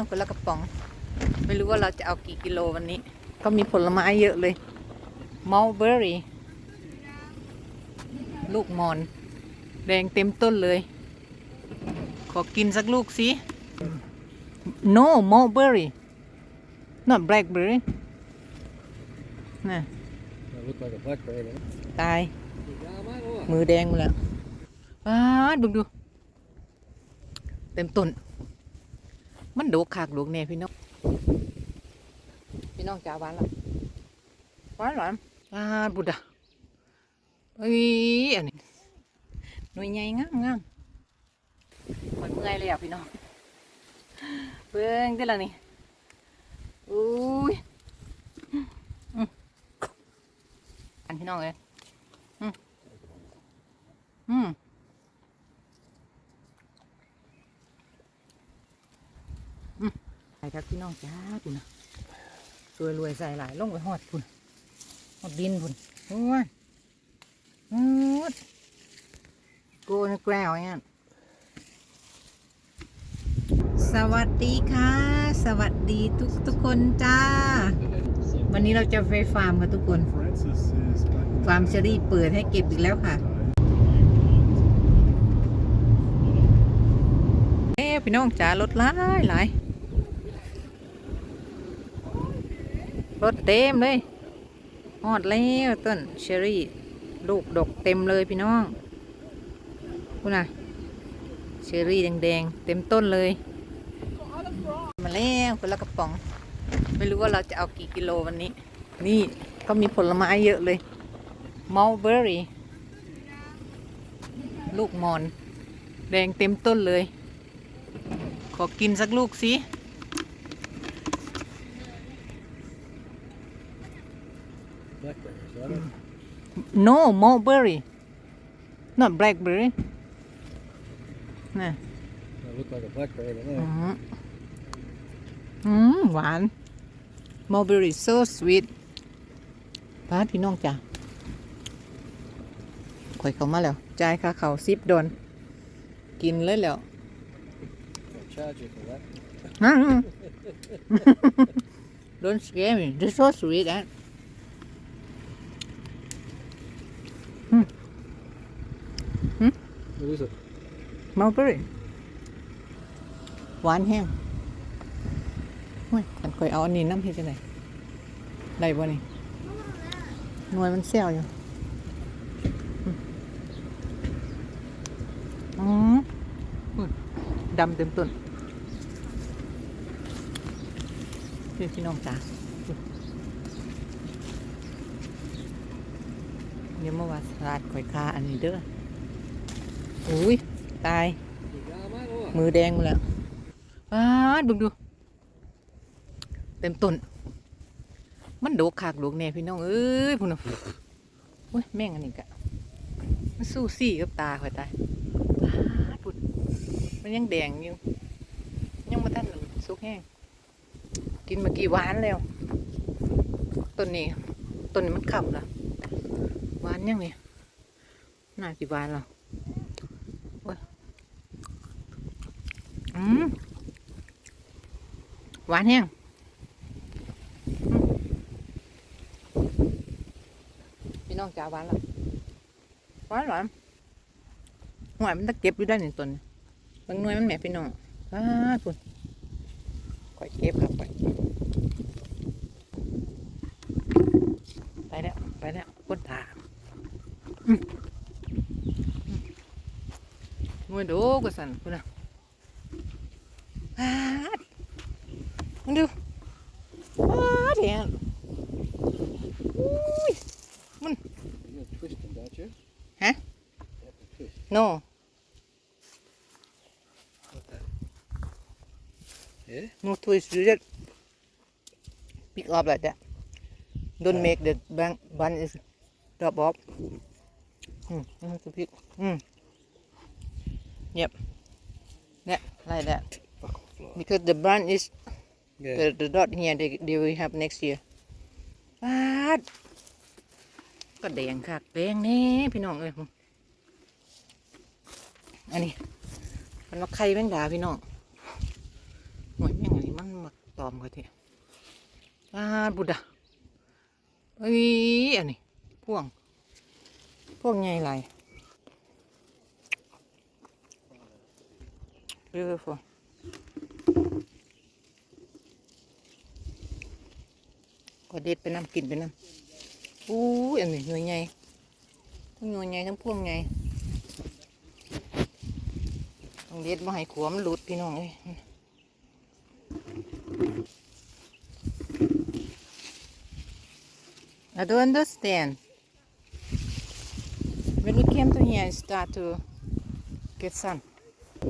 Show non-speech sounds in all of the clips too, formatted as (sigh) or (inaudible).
วคนละกระป๋อง ไม่รู้ว่าเราจะเอากี่กิโลวันนี้ ก็มีผลไม้เยอะเลยมอลเบอร์รี่ ลูกมอน แดงเต็มต้นเลย ขอกินสักลูกสิ no mulberry not blackberry น่ะ That blackberry. ตาย มือแดงหมดแล้วว้าดูดู เต็มต้น มันโดกขากโดกแน่พี่น้อง พี่น้องจ้าหวานละหวานหวานว้าดบุดาเอ้ยอันนี้หน่วยใหญ่งามงามหมดเมื่อยเลยอะพี่น้อง เบิ่งได้ละนี่อุ้ยอืมอันพี่น้องเลยอืมอื มใส่ครับพี่น้องจ้าคุณนะรวยรวยใส่หลายลงไปหอดคุณหอดดินคุณโอ้ยอืดโกนแกล้วอย่างนั้นสวัสดีค่ะ สวัสดีทุกทุกคนจ้า วันนี้เราจะไปฟาร์มกันทุกคน ฟาร์มเชอรี่เปิดให้เก็บอีกแล้วค่ะเอ้พี่น้องจ๋ารถหลายหลาย รถเต็มเลยฮอดแล้วต้นเชอรี่ลูกดกเต็มเลยพี่น้องคุณน่ะเชอรี่แดงๆ เต็มต้นเลย มาแล้วคนละกระป๋อง ไม่รู้ว่าเราจะเอากี่กิโลวันนี้ นี่ก็มีผลไม้เยอะเลยมอลเบอรี่ ลูกมอน แดงเต็มต้นเลย ขอกินสักลูกสิ Blackberry, is that it? no mulberry not blackberry น่ะ That looked like a blackberry, didn't อื it? มอืมหวาน mulberry so sweet ป้าดพี่น้องจ้ะข่อยเข้ามาแล้ว จ่ายค่าเขาซิปโดนกินเลยแล้ว They'll charge you for that. Don't scare me. They're so sweet, eh? What is it? Mulberry. หวานแห้งโอ้ยกันคอยเอาอันนี้น้ำเฮ็ดจังไดได้บ่นี่หน่วยมันเซี่ยวอยู่อืมอืมอุ้ยดำเต็มต้นพี่พี่น้องจ๋าอุ้ยเดี๋ยวเมื่อวานสลัดข่อยคาอันนี้เด้อ อุ้ยตาย มือแดงหมดแล้วอ้าดูดู เต็มต้น มันโดกขากโดกแน่พี่น้องเอ้ยพุ่นน่ะโอ้ยแม่งอันนี้กะมันสู้ซี่กับตาข่อยตายอ้าดพุ่นมันยังแดงอยู่ ยังมาทันสุกแห้ง กินมากี่วานแล้ว ต้นนี้ ต้นนี้มันขับละวานยังนี่น่ากี่วานแล้วโอ้ย อืม หวานแห้งอืมพี่น้องจ๋าหวานละหวานหวานหวานมันตะเก็บอยู่ได้หนึ่งต้นบางหน่วยมันแหม่พี่น้องอ้าคุณก่อยเก็บครับก่อยไปแล้ว ไปแล้วก้นตาอืมอืมหน่วยโดกว่าสันคุณน่ะว้าด มึงดูว้าดเนี่ยอุ้ย You're gonna twist them, don't you? Huh? You have to twist. no Yeah? no twist you just pick up like that don't make the bun bun is drop off hmm you have to pick hmm yep yeah like that Because the bun is Yeah. the, the dot here they, they will have next year ปาดก็แดงค่ะแดงแนี่พี่น้องเอ้ยอันนี้มันมาไข่แมงดาพี่น้องหน่วยแมงอันนี้มันมาตอมกันทีอ่าบุดาเอ้ยอันนี้พวงพวกใหญ่ไร beautiful ก็เด็ดไปน้ำกินไปน้ำอู้ยอันนี้หน่วยใหญ่ทั้งหน่วยใหญ่ทั้งพวงใหญ่ต้องเด็ดมาให้ขวมหลุดพี่น้องเอ้ย I don't understand. When we came to here, it start to get sun.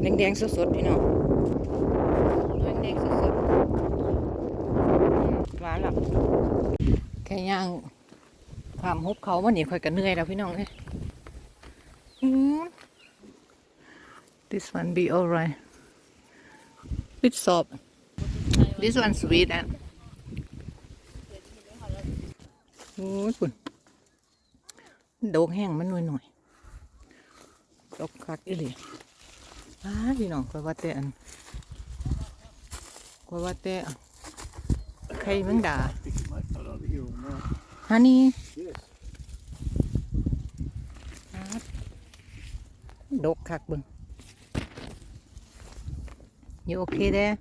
แดงๆสดๆพี่น้องแดงๆสดๆหวานหรอก แค่ย่างข้ามหุบเขาวันนี้ค่อยกันเหนื่อยแล้วพี่น้องเลยอืม This one be alright. With salt. This one sweet and โอ้ยคุณโดกแห้งมันหน่อยหน่อยๆดกคักอีหลีอ้าพี่น้องก็ว่าแต่อันกว่าแต่อันไข่มังดา I think it might fall over here or not. ฮันนี่ Yes. ดกคักเบึง You okay there?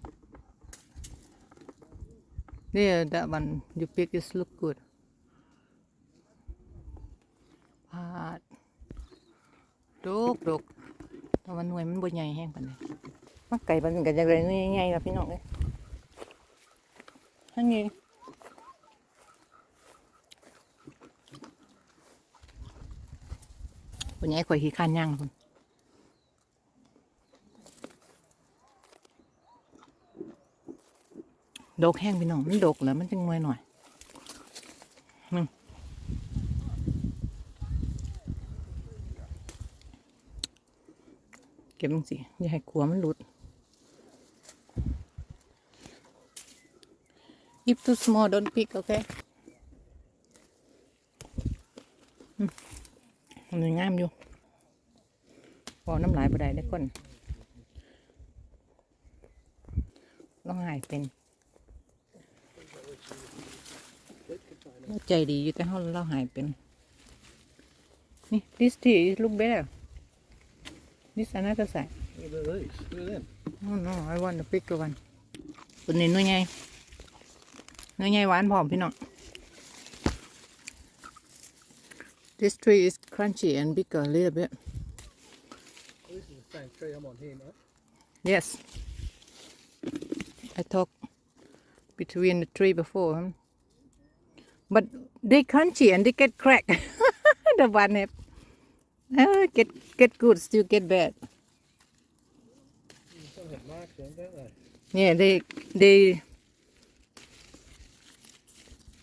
There, that one you pick is look good. พาดดกดกแต่ว่าหน่วยมันบ่ใหญ่แห้งปานนี้มาไก่ปานนี้ก็จะได้หน่วยใหญ่ล่ะพี่น้องเอ้ยฮันนี่ คนใหญ่ข่อยขี้ข้านย่างคุณดกแห้งพี่น้องมันดกแล้วมันจึงหน่วยหน่อยเก็บมันสิอย่าให้กลัวมันหลุด if too small don't pick okay อืม มันงามอยู่พอน้ำลายบ่ได้ได้อคนต้องหายเป็นเราใจดีอยู่แต่เราเราหายเป็น นี่ this tea is look better this another side oh no, I want the bigger one. ตัวนี้หน่วยใหญ่หน่วยใหญ่หวานพร้อมพี่น้อง This tree is crunchy and bigger a little bit. This is the same tree I'm on here now. Yes. I talked between the tree before. huh? But they crunchy and they get crack. (laughs) the one uh, get get good, still get bad. Yeah, they they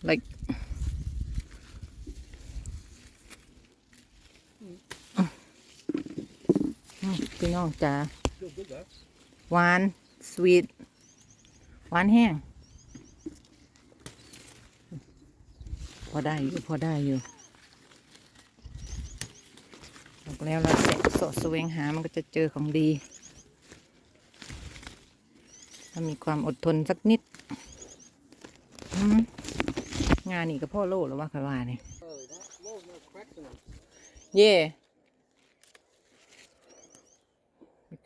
like พี่น้องจ๋าหวาน สวีทหวานแห้ง พอได้อยู่ พอได้อยู่บอกแล้วเราแสะสะแสวงหา มันก็จะเจอของดี ถ้ามีความอดทนสักนิด งานนี่ก็พ่อโลแล้วว่าใครว่าเนี่ย Oh, that wall's no cracks in them. Yeah.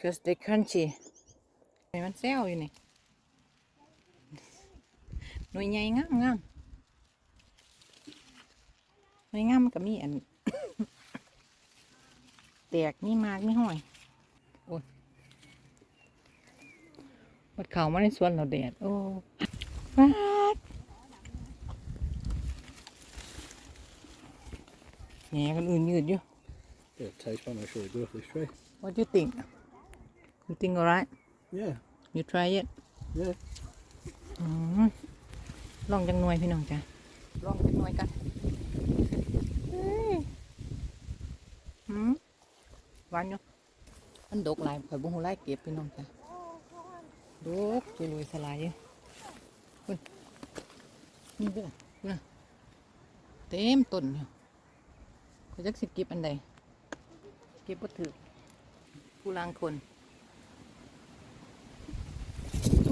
Because they crunchy. ไอ้มันแซวอยู่นี่หน่วยใหญ่งามงามหน่วยงามมันก็มีอันแตกมีมากมีห้อยโอ้ยวัดเขามาในสวนเราแดดโอ้ฟาดแหงกันอื่นยืดอยู่ Yeah, taste one. Make sure we do off this tree. What do you think? You think alright? Yeah. You try it? Yeah. อืมลองจังหน่วยพี่น้องจ้ะลองจังหน่วยกันเฮ้ยหืมหวานอยู่มันดกหลายข่อยบุ้งหูไล่เก็บพี่น้องจ้ะดกจะลุยสลายอยู่คุณนี่เด้อนะเต็มต้นอยู่เขาจักสิเก็บอันใดเก็บบ่ถือผู้ลางคน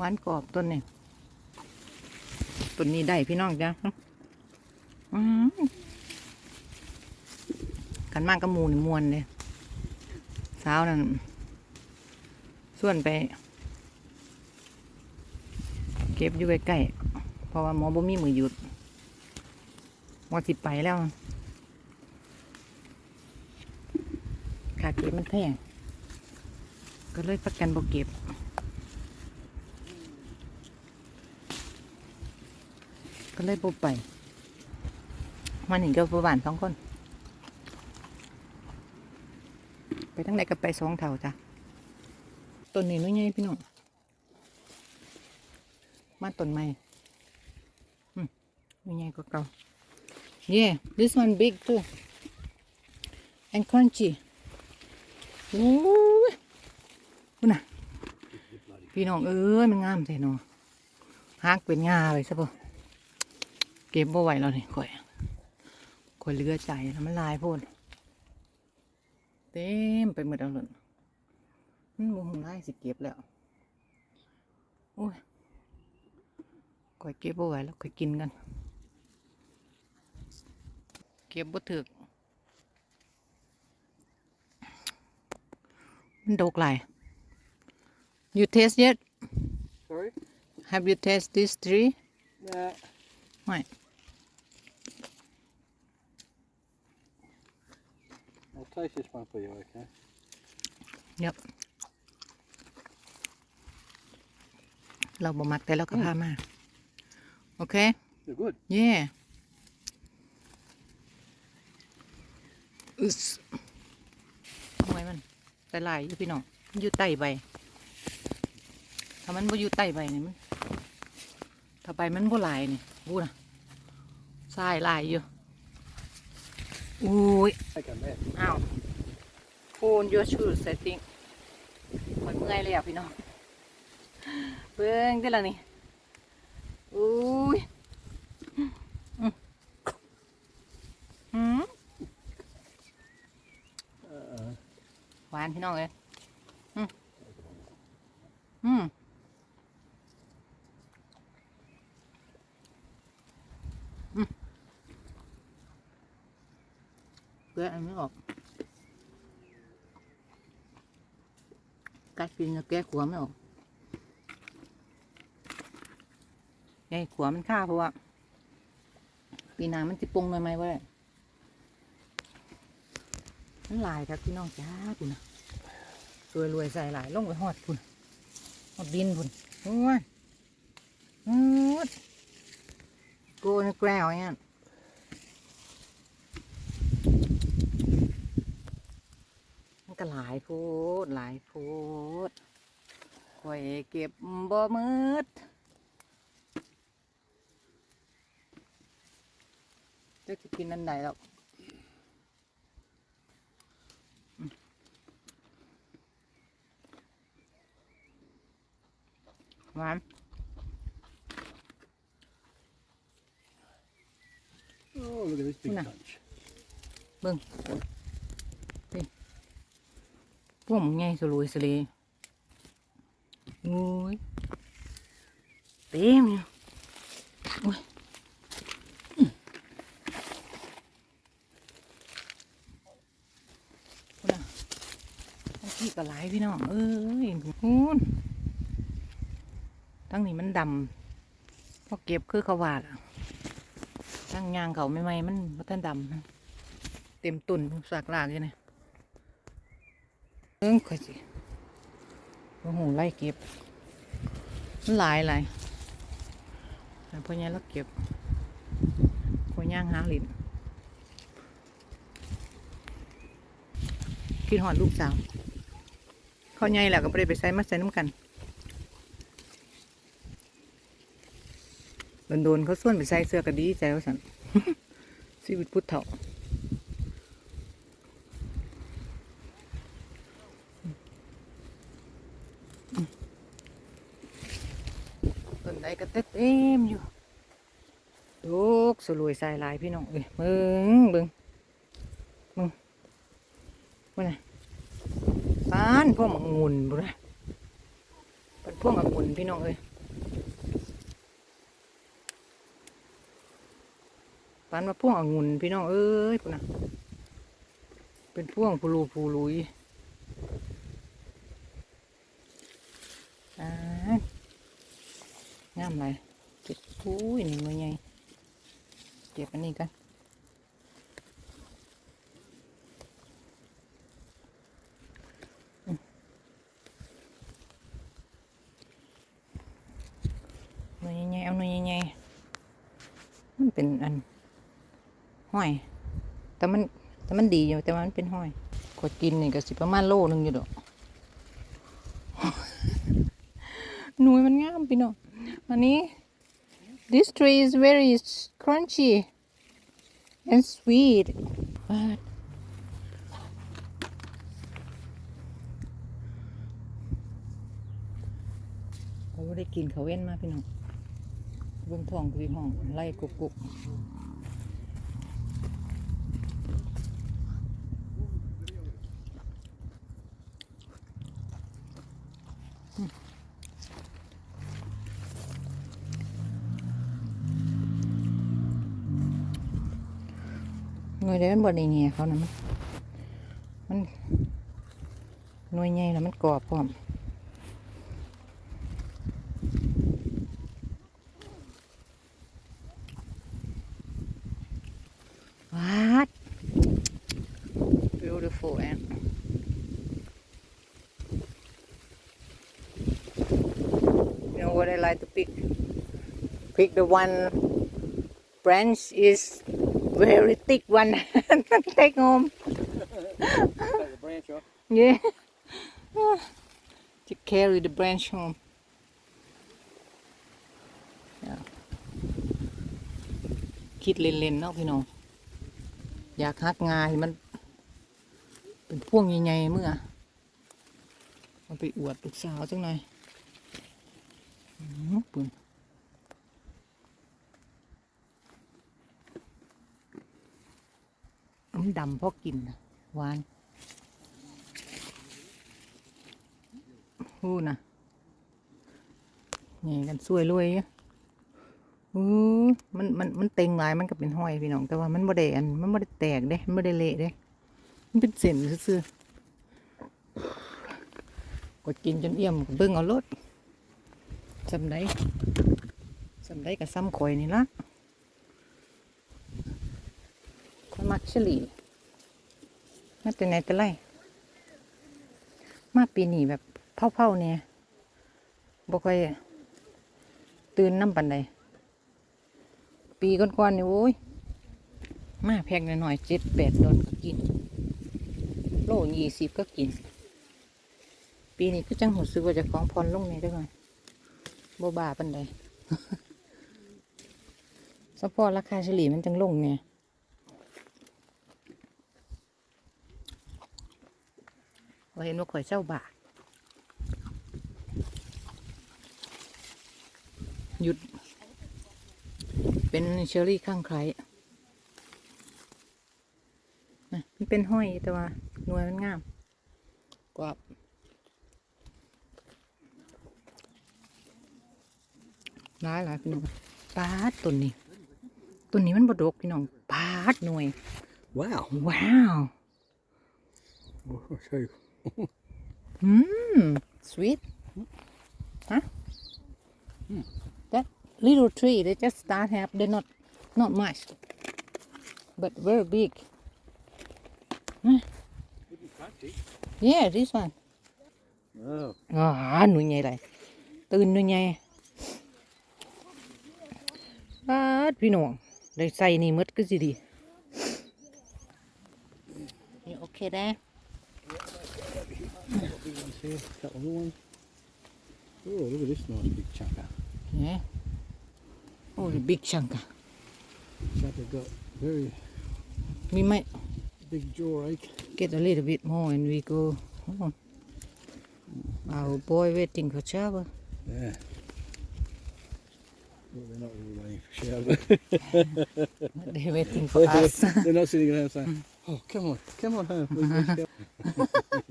หวานกรอบต้นนี่ต้นนี้ได้พี่น้องจ้ะอืมกันมากก็มูนมวนเลยเช้านั่นส่วนไป เก็บอยู่ใกล้ๆเพราะว่าหมอบ่มีมือหยุดหมอสิไปแล้วขาเก็บมันแพงก็เลยพักกันบ่เก็บ ก็เลยบ่ไปมันเห็นก็ประบานสองคน ไปทั้งไหนก็ไปสองเท่าจ้ะต้นนี้น้อยใหญ่พี่น้องมาต้นใหม่มน้อยใหญ่กว่าเก่า yeah this one big too and crunchy โอ้ยคุณน่ะ พี่น้องเอ้ยมันงามแท้เนาะฮักเป็นงาเลยซะปะ เก็บบ่ไหวแล้วนี่ข่อยข่อยเหลือใจแล้วมันลายโพดเต็มไปหมดแล้วหล่นมันโมโหได้สิเก็บแล้วโอ้ยก่อยเก็บบ่ไหวแล้วก่อยกินกัน เก็บบ่ถึกมันดกหลาย you taste yet Sorry? have you taste this tree Nah. ไม่ I'll taste this one for you, okay? ยับเราบ่มักแต่เราก็พามา โอเค They're good. เย่อึสทำไมมันแต่ลายอยู่พี่น้องมันอยู่ใต้ใบ ถ้ามันบ่อยู่ใต้ใบนี่มัน ถ้าใบมันบ่หลายนี่บูนะทรายลายอยู่ อุ้ยอ้าว Pull your shoes I think คอยเมื่อยเลยอะพี่น้องเบิ่งได้แล้วนี่อุ้ยอืมอืม Uh, หวานพี่น้องเลยอืมอืม เพื่ออันนี้ออก กัดกินแล้วแก้ขวไม่ออกไอ้ขวมันฆ่าเพราะว่าปีนามันจะปรุงหน่อยไหมวะมันลายครับพี่น้องจ้าคุณนะรวยรวยใส่หลายลงไปหอดคุณหอดดินคุณโอ้ยโอ้ยโกนแกล้วเนี่ยมัน ก็หลายโพดหลายโพดคอยเก็บบ่มืดจะจะกินอันไหนหรอกหวาน oh, look at this big Una. bunch. เบิ่งนี่ พวกมึงไงสลวยสลีโอ้ยเต็มอยู่โอ้ยพุ่นน่ะบางทีก็หลายพี่น้อง เอ้ยพูนทั้งนี้มันดำพอเก็บคือเขาวาดทั้งยางเขาไม่ไมๆมันมันต้นดำเต็มตุ่นสากลากอยู่เนี่ย เอิ้งค่อยสิโอ้โหไล่เก็บ มันหลายหลายแต่พ่อใหญ่เราเก็บพอย่างหาหลินคิดหอดลูกสาวเขาใหญ่แล้วก็ได้ไปใส่มาใส่น้ำกันโดนๆเขาส่วนไปใส่เสื้อก็ดีใจว่าสันชีวิตพุทธเถาต้นใดก็เต็มอยู่ลูก สลวยใส่ลายพี่น้องเอ้ยเบิ่งเบิ่งเบิ่งว่าไงปานพวกองุ่นบุระเป็นพวกองุ่นพี่น้องเอ้ยปานมาพวกองุ่นพี่น้องเอ้ยปุ่นนะเป็นพวกพูรูพูลุยอ่างามเลยเก็บปุ้ยนี่มือใหญ่ ก็บอันนี้กันหน่วยใหญ่ๆเอาหน่วยใหญ่ๆมันเป็นอันห้อย แต่มันแต่มันดีอยู่แต่ว่ามันเป็นห้อยกดกินนี่ก็สิประมาณโลหนึงอยู่ดอกหน่วยมันงามพี่น้องอันนี้ this tree is very crunchy and sweet but เขาไม่ได้กินเขาวเว้นมาพี่น้องเบื้องท้องคือห้องไล่กุกกุก วยเดียวมันบดได้เงี้ยเขานะมัน มันหน่วยใหญ่แล้วมันกรอบพร้อม What? Beautiful and you know what I like to pick? Pick the one branch is very thick one take home. Take branch off. Yeah. to carry the branch home. Yeah. คิดเล่นๆเนาะพี่น้องอยากฮักงาที่มัน เป็นพ่วงใหญ่ๆเมื่อ มันไปอวดลูกสาวจังหน่อยปุ่นมัน ดำเพราะกินนะหวานหูนะนี่กันสวยรวยอยู่อู้มันมันมันเต็งลายมันก็เป็นห้อยพี่น้องแต่ว่ามันบ่ได้อันมันบ่ได้แตกเด้มันบ่ได้เละเด้มันเป็นเส้นซื่อๆกดกินจนเอี่ยมเบิ่งเอารถสำได้สำได้กับซ้ำข่อยนี่ละคนมักเฉลี่ มาแต่ไหนแต่ไรมาปีนี้แบบเผาๆเนี่ยบ่ค่อยตื่นน้ำปันใดปีก่อนๆนี่โอ้ย มาแพงหน่อยๆเจ็ดแปดดอนก็กิน โลยี่สิบก็กิน ปีนี้ก็จังหูซึกว่าจะของพรลงในได้ไหมโบบาปันใดสปอร์ราคาเฉลี่ยมันจังลงเนี่ย ว่าเห็นว่าข่อยเจ้าบาทหยุด เป็นเชอรี่ข้างใครนะมันเป็นห้อยแต่ว่าหน่วยมันงามกรอบหลายหลายพี่น้องปาดต้นนี้ต้นนี้มันบดกพี่น้องปาดหน่วย Wow. ว้าว Oh, I'll show you. อื ม sweet huh that little tree they just start have they not not much but very big yeah this one Oh. อ่าหน่วยใหญ่เลยตื่นหน่วยให here, a couple ones. Oh, look at this nice big chunker. Yeah. Oh, the big chunker. Chunker got very. We might. Big jaw ache. Get a little bit more and we go. Come on. Our boy waiting for shower. Yeah. Well, they're not really waiting for shower. (laughs) they're waiting for (laughs) us. they're not sitting around saying, (laughs) mm. oh, come on, come on home. we can shower."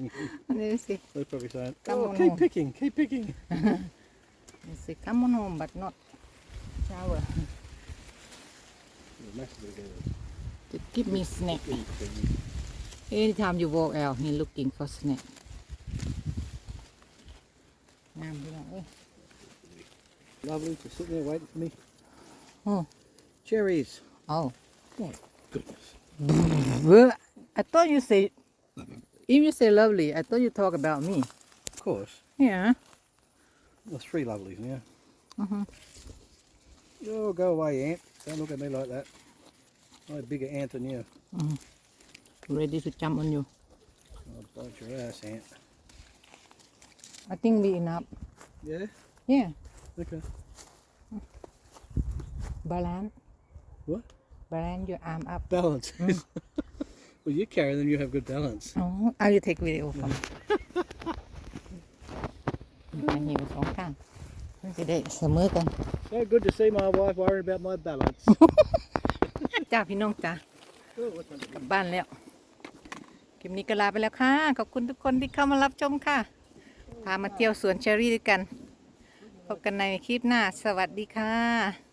Let me see. They're probably saying, Come "Oh, on keep home." picking, keep picking." (laughs) They say, come on home, but not shower. To give me snack. Anytime you walk out, he looking for snack. งามพี่น้องเอ้ย Lovely to sit there waiting for me. Oh. Cherries. Oh. Goodness. (laughs) Well, I thought you say, if you say lovely, I thought you talk about me. Of course. Yeah. There's three lovelies now. Mhm. Oh, go away, ant. Don't look at me like that. I'm a bigger ant than you. Ready to jump on you. I'll bite your ass, ant. I think we enough. Yeah? Yeah. Okay. Balance. What? Balance your arm up. Balance. (laughs) well, you carry them, you have good balance. Oh, I will take video from อันนี้สองข้างมันจะได้เสมอกัน So good to see my wife worrying about my balance. จ้าพี่น้องจ้า oh, what's that? กลับบ้านแล้ว คลิปนี้ก็ลาไปแล้วค่ะ ขอบคุณทุกคนที่เข้ามารับชมค่ะ พามาเที่ยวสวนเชอรี่ด้วยกัน พบกันในคลิปหน้า สวัสดีค่ะ